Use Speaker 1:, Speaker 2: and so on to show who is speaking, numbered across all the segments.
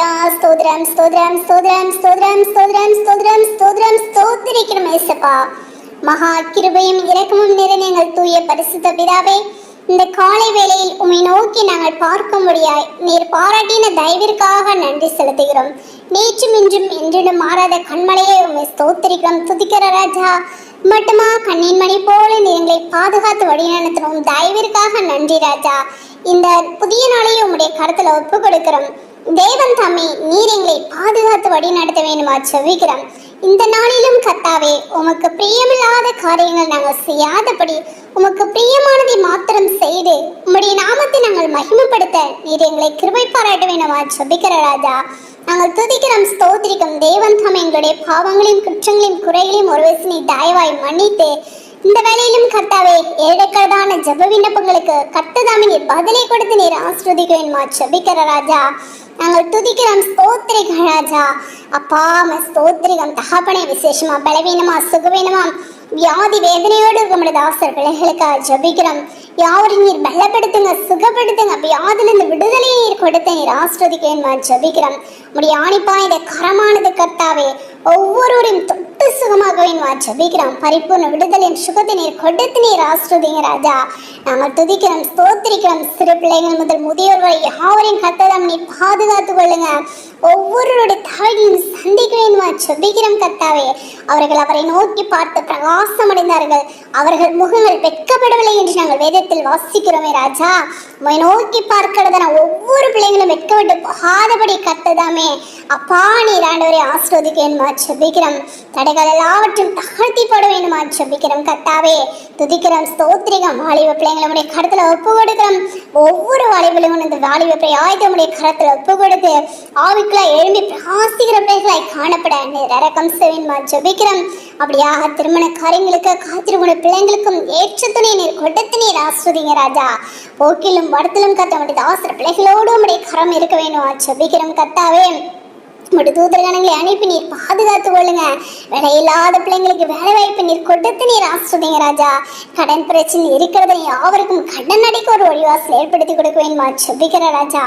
Speaker 1: ஹalleluya ஸ்தோத்திரம் ஸ்தோத்திரம் ஸ்தோத்திரம் ஸ்தோத்திரம் ஸ்தோத்திரம் ஸ்தோத்திரம் ஸ்தோத்திரம் ஸ்தோத்திரிக்கிறோம் ஏசப்பா. மகா கிருபையும் இரக்கமும் நிறைந்த எங்கள் தூய பரிசுத்த பிதாவே இந்த காலை வேளையில் உம்மை நோக்கி நாங்கள் பார்க்க முடியாய் நீர் பாராட்டின தயவிற்காக நன்றி செலுத்துகிறோம். நேற்றும் இன்றும் என்றிடும் மாறாத கண்மலையை உம்மை ஸ்தோத்திரிக்கிறோம். துதிக்கிற ராஜா மட்டுமா கண்ணின் மணி போல நீர் எங்களை பாதுகாத்து வழிநடத்தணும் தயவிற்காக நன்றி ராஜா. இந்த புதிய நாளை உம்முடைய கருத்தில் ஒப்பு கொடுக்கிறோம் தேவன் தம்மை நீர் எங்களை பாதுகாத்து வழி நடத்த வேண்டுமா செவிக்கிறோம் இந்த நாளிலும் கத்தாவே உமக்கு பிரியமில்லாத காரியங்கள் நாங்கள் செய்யாதபடி உமக்கு பிரியமானதை மாத்திரம் செய்து உம்முடைய நாமத்தை நாங்கள் மகிமைப்படுத்த நீர் எங்களை கிருபை பாராட்ட வேண்டுமா செபிக்கிற ராஜா. நாங்கள் துதிக்கிறோம் ஸ்தோத்திரிக்கும் தேவன் தாமே எங்களுடைய பாவங்களையும் குற்றங்களையும் குறைகளையும் ஒரு வயசு நீ தயவாய் மன்னித்து இந்த வேலையிலும் கர்த்தாவே ஏழைக்கடதான ஜெப விண்ணப்பங்களுக்கு கர்த்ததாமே நீர் பதிலை கொடுத்து நீர் ஆஸ்ரதிக்க வேண்டுமா செபிக்கிற ராஜா. நாங்கள் துதிக்கிறோம் ஸ்தோத்திரிக்க ராஜா. அப்பா ம ஸ்தோத்திரிகம் தகப்பனே விசேஷமா பலவீனமா சுகவீனமா வியாதி வேதனையோடு இருக்கும் தாசர் பிள்ளைகளுக்காக ஜபிக்கிறோம். யாவரையும் நீர் பலப்படுத்துங்க சுகப்படுத்துங்க வியாதிலிருந்து விடுதலையை நீர் கொடுத்து நீர் ஆஸ்ரதிக்கேன் ஜபிக்கிறோம். உடைய ஆணிப்பா இந்த கரமானது கர்த்தாவே ஒவ்வொருவரையும் தொட்டு சுகமாக வேணுமா ஜபிக்கிறோம் பரிபூர்ண விடுதலின் சுகத்தை நீர் கொடுத்து நீர் ஆஸ்ரதிங்க ராஜா. நாங்கள் துதிக்கிறோம் ஸ்தோத்திரிக்கிறோம் சிறு பிள்ளைகள் முதல் முதியோர் வரை யாவரையும் கத்ததம் நீ பாதுகாத்து கொள்ளுங்க. ஒவ்வொருவருடைய தாய்களையும் சந்திக்க வேண்டுமா ஜபிக்கிறோம் கத்தாவே அவர்கள் அவரை நோக்கி பார்த்து பிரகாசமடைந்தார்கள். அவர்கள் முகங்கள் வெட்கப்படவில்லை என்று நாங்கள் வேதத்தில் வாசிக்கிறோமே ராஜா. உமை நோக்கி பார்க்கிறதான ஒவ்வொரு பிள்ளைகளும் வெட்கப்பட்டு போகாதபடி கத்ததாமே. அப்பா நீர் ஆண்டவரை ஆஸ்ரோதிக்க வேண்டுமா ஜபிக்கிறோம் தடைகள் எல்லாவற்றையும் தாழ்த்தி போட வேண்டுமா ஜபிக்கிறோம் கத்தாவே துதிக்கிறோம் ஸ்தோத்திரிகம் வாலிப பிள்ளைங்களுடைய கருத்தில் ஒப்பு கொடுக்கிறோம் ஒவ்வொரு வாலிபர்களும் இந்த வாலிப பிரயாயத்தமுடைய கரத்தில் ஒப்பு கொடுத்து ஆவிக்குள்ள எழும்பி பிரகாசிக்கிற பிள்ளைகளாய் காணப்பட நீர் இறக்கம் செய்வேன்மா ஜபிக்கிறோம் அப்படியாக திருமண காரியங்களுக்கு காத்திருக்கிற பிள்ளைங்களுக்கும் ஏற்ற துணை நீர் கொடுத்து நீர் ஆஸ்வதிங்க ராஜா. போக்கிலும் வடத்திலும் கத்த வேண்டியது ஆசிர பிள்ளைகளோடு உடைய கரம் இருக்க வேணும் ஜபிக்கிறோம் கத்தாவே உங்களுடைய தூதரகணங்களை அனுப்பி நீர் பாதுகாத்து கொள்ளுங்க. வேலை இல்லாத பிள்ளைங்களுக்கு வேலை வாய்ப்பு நீர் கொடுத்து நீர் ஆசிரியங்க ராஜா. கடன் பிரச்சனை இருக்கிறத யாவருக்கும் கடன் அடைக்க ஒரு வழிவாசல் ஏற்படுத்தி கொடுக்க வேண்டுமா செபிக்கிற ராஜா.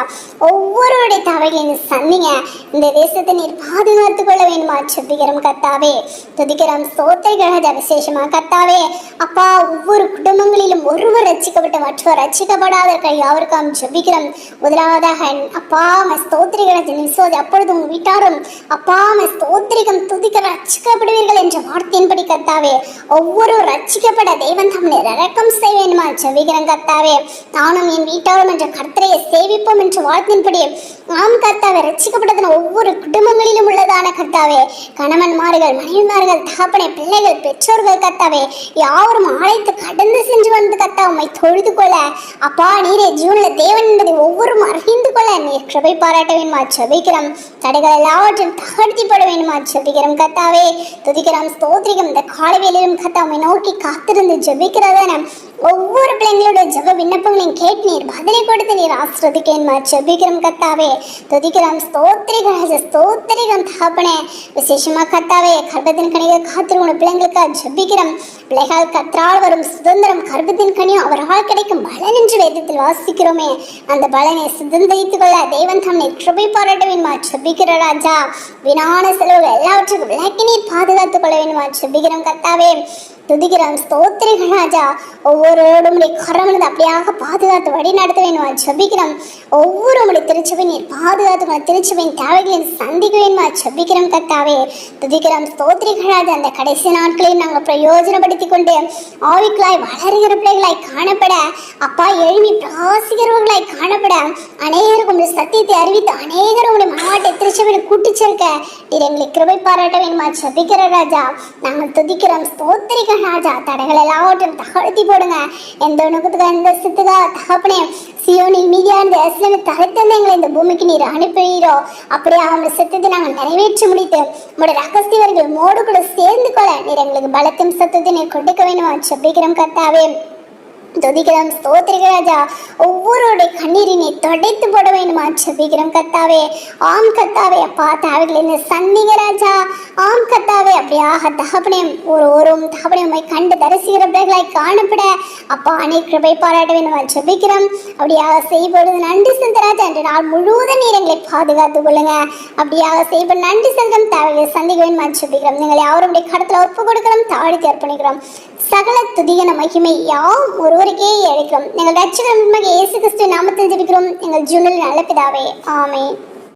Speaker 1: ஒவ்வொருவருடைய தவறையும் சந்திங்க. இந்த தேசத்தை நீர் பாதுகாத்து கொள்ள வேண்டுமா செபிக்கிறோம் கத்தாவே. துதிக்கிறோம் சோத்திரிக ராஜா விசேஷமா கத்தாவே. அப்பா ஒவ்வொரு குடும்பங்களிலும் ஒருவர் ரச்சிக்கப்பட்ட மற்றவர் ரச்சிக்கப்படாத யாவருக்கும் ஜெபிக்கிறோம் முதலாவதாக அப்பா ஸ்தோத்திரிக ராஜா நிசோதி அப்பொழுது உங்க வீட்டாரும் அப்பா ஸ்தோத்திரிகம் துதிக்க ரட்சிக்கப்படுவீர்கள் என்ற வார்த்தையின்படி கத்தாவே ஒவ்வொரு ரட்சிக்கப்பட தெய்வம் தம்மை ரக்கம் செய்வேனுமா வேண்டுமா கத்தாவே. நானும் என் வீட்டாரும் என்ற கர்த்தரையை சேவிப்போம் என்ற வார்த்தையின்படி ஆம் கர்த்தாவே ரட்சிக்கப்பட்டதன் ஒவ்வொரு குடும்பங்களிலும் உள்ளதான கர்த்தாவே. கணவன்மார்கள் மனைவிமார்கள் தகப்பனை பிள்ளைகள் பெற்றோர்கள் கர்த்தாவே யாவரும் அழைத்து கடந்து சென்று வந்து கர்த்தா உண்மை தொழுது கொள்ள. அப்பா நீரே ஜீவனில் தேவன் என்பதை ஒவ்வொரு அறிந்து கொள்ள நீர் கிருபை பாராட்ட வேண்டுமா ஜெபிக்கிறோம் தடைகள் எல்லாவற்றையும் தகர்த்தி போட வேண்டுமா ஜெபிக்கிறோம் கத்தாவே துதிக்கிறோம் ஸ்தோத்திரிகம். இந்த காலவேலையிலும் கர்த்தா உம்மை நோக்கி காத்திருந்து ஜெபிக்கிறதான ஒவ்வொரு பிள்ளைங்களோட ஜெப விண்ணப்பங்களையும் கேட்டு நீர் பதிலை கொடுத்து நீர் ஆசிரதிக்கேன்மா ஜெபிக்கிறோம் கத்தாவே. துதிக்கிறோம் ஸ்தோத்திரிகம் ஸ்தோத்திரிகம் தாப்பனே விசேஷமாக கத்தாவே கர்ப்பத்தின் கனிக காத்திருக்கிற பிள்ளைங்களுக்காக ஜெபிக்கிறோம். பிள்ளைகள் கற்றால் வரும் சுதந்திரம் கர்ப்பத்தின் கனியும் அவரால் கிடைக்கும் பலன் என்று வேதத்தில் வாசிக்கிறோமே. அந்த பலனை சுதந்திரித்துக் கொள்ள தேவன் தம்மை கிருபை பாராட்டுவேன்மா ஜெபிக்கிற ராஜா. வினான செலவுகள் எல்லாவற்றுக்கும் விளக்கி பாதுகாத்துக் கொள்ள வேண்டுமா ஜெபிக்கிறோம் கர்த்தாவே துதிக்கிறோம் ஸ்தோத்திரிகள் ராஜா. ஒவ்வொருவரோடும் கரமனது அப்படியாக பாதுகாத்து வழி நடத்த வேணுமா ஜபிக்கிறோம் ஒவ்வொரு உடைய திருச்சபை நீர் பாதுகாத்து திருச்சபையின் தேவைகளின் சந்திக்க வேணுமா ஜபிக்கிறோம் கத்தாவே துதிக்கிறோம் ஸ்தோத்திரிகள் ராஜா. அந்த கடைசி நாட்களையும் நாங்கள் பிரயோஜனப்படுத்தி கொண்டு ஆவிக்களாய் வளர்கிற பிள்ளைகளாய் காணப்பட அப்பா எழுமி பிராசிக்கிறவர்களாய் காணப்பட அநேகருக்கும் சத்தியத்தை அறிவித்து அநேகர் உடைய மாவட்ட திருச்சபையில் கூட்டிச் சேர்க்க நீர் எங்களை கிருபை பாராட்ட வேணுமா ஜபிக்கிற ராஜா. நாங்கள் துதிக்கிறோம் ஸ்தோத்திரிக்க ராஜா தடைகள் எல்லாவற்றையும் தகழ்த்தி போடுங்க. எந்த நுகத்துக்கு எந்த சித்துக்கா தகப்பனே சியோனி மீதியா இந்த இஸ்லாமி எங்களை இந்த பூமிக்கு நீர் அனுப்புகிறோ அப்படியே அவங்க சித்தத்தை நாங்கள் நிறைவேற்றி முடித்து உங்களோட ரகசியவர்கள் மோடு கூட சேர்ந்து கொள்ள நீர் எங்களுக்கு பலத்தையும் சத்தத்தை நீர் கொடுக்க வேணுமா செப்பிக்கிறோம் கத்தாவே துதிக்கிறோம் ஸ்தோத்திரிக்க ராஜா. ஒவ்வொருடைய கண்ணீரினை தொடைத்து போட வேண்டுமா? செபிக்கிறோம் கத்தாவே. ஆம் கத்தாவே. அப்பா தேவைகளின் என்ன சந்திங்க ராஜா. ஆம் கத்தாவே. அப்படியாக தகப்பனையும் ஒரு ஒரு தகப்பனையும் கண்டு தரிசிக்கிற பிள்ளைகளாய் காணப்பட. அப்பா அனைத்து கிருபை பாராட்ட வேண்டுமா? செபிக்கிறோம் அப்படியாக செய்வது நன்றி செலுத்த ராஜா. என்று நாள் முழுவதும் நேரங்களை பாதுகாத்துக் கொள்ளுங்க. அப்படியாக செய்வது நன்றி சங்கம் தேவைகளை சந்திக்க வேண்டுமா? செபிக்கிறோம் நீங்கள் யாருடைய கடத்தில் ஒப்பு கொடுக்கிறோம் தாழ்த்தி அர்ப்பணிக்கிறோம். சகல துதிகன மகிமை யாவும் ஒருவருக்கே அழைக்கிறோம் எங்கள் ரட்சகர் இயேசு கிறிஸ்து நாமத்தில் ஜெபிக்கிறோம். எங்கள் ஜூனில் நல்ல பிதாவே. ஆமே